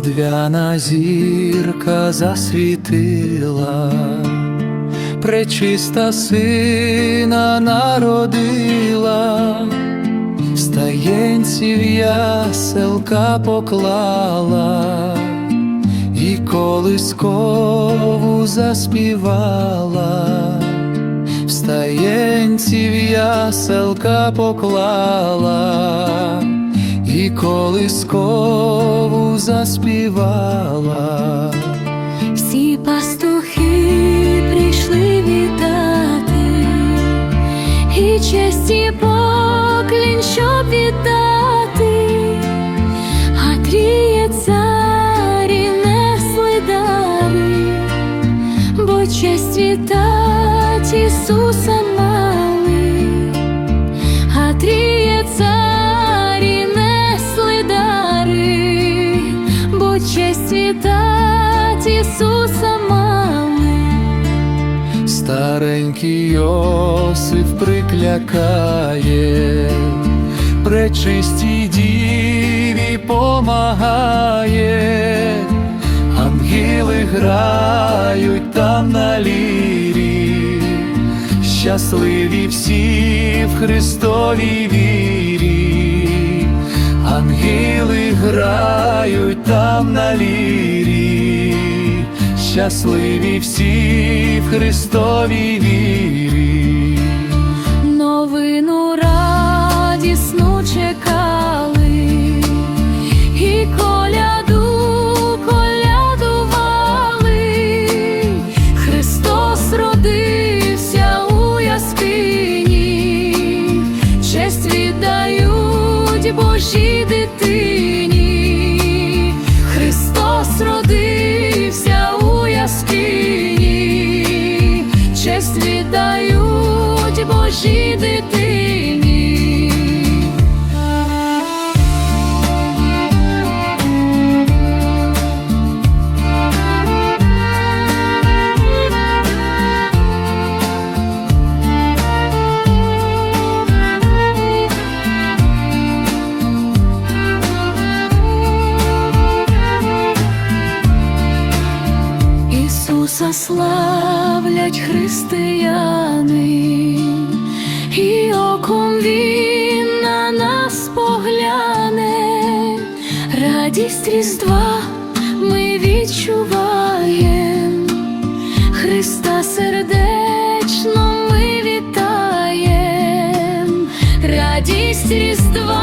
різдвяна зірка засвітила, пречиста сина народила, стаєнців яселка поклала, і колискову заспівала, встаєнців яселка поклала і колискову заспівала. Всі пастухи прийшли вітати, і честь і поклін, щоб віддати, а тріє царі несли дари, бо честь вітать Ісуса честь вітать Ісуса мали. Старенький Йосиф приклякає, пречистій діві помагає, ангели грають там на лірі, щасливі всі в Христовій вірі, ангели грають там на лірі, щасливі всі в Христовій вірі. Новину радісну чекали, і коляду колядували, Христос родився у яскині, честь віддають Божій дитині, честь божі Божій Заславлять християни, і оком Він на нас погляне, радість різдва ми відчуваєм, Христа сердечно ми вітаєм, радість різдва.